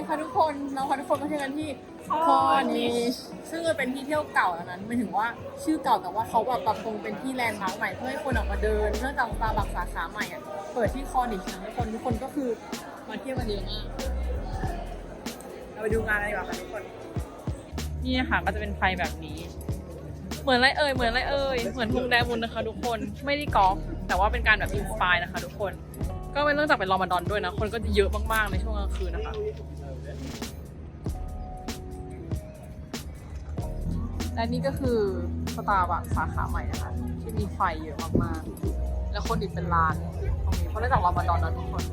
ีค่ะทุกคนเราพาทุกคนมาเที่ยวกันที่คอนิชซึ่งมันเป็นที่เที่ยวเก่าแล้วนั้นหมายถึงว่าชื่อเก่าแต่ว่าเขาแบบปรับปรุงเป็นที่แลนด์มาร์คใหม่เพื่อให้คนออกมาเดินเนื่องจากตาบักสาขาใหม่อะเปิดที่คอนิชนะทุกคนทุกคนก็คือมาเที่ยวกันเยอะมากเราไปดูงานอะไรดีกว่าค่ะทุกคน นี่ค่ะก็จะเป็นไฟแบบนี้ เหมือนไรเอ่ยเหมือนไรเอ่ยเหมือนทุงแดงมุนนะคะ ทุกคนไม่ได้กอล์ฟแต่ว่าเป็นการแบบอินสปายนะคะ ทุกคน ก็เป็นเรื่องจากเป็นรอมฎอนด้วยนะ คนก็จะเยอะมากๆในช่วงกลางคืนนะคะ และนี่ก็คือสตาร์บัคสาขาใหม่นะคะ ที่มีไฟเยอะมากๆ และคนอีกเป็นล้านตรงนี้เพราะเนื่องจากรอมฎอนนะทุกคน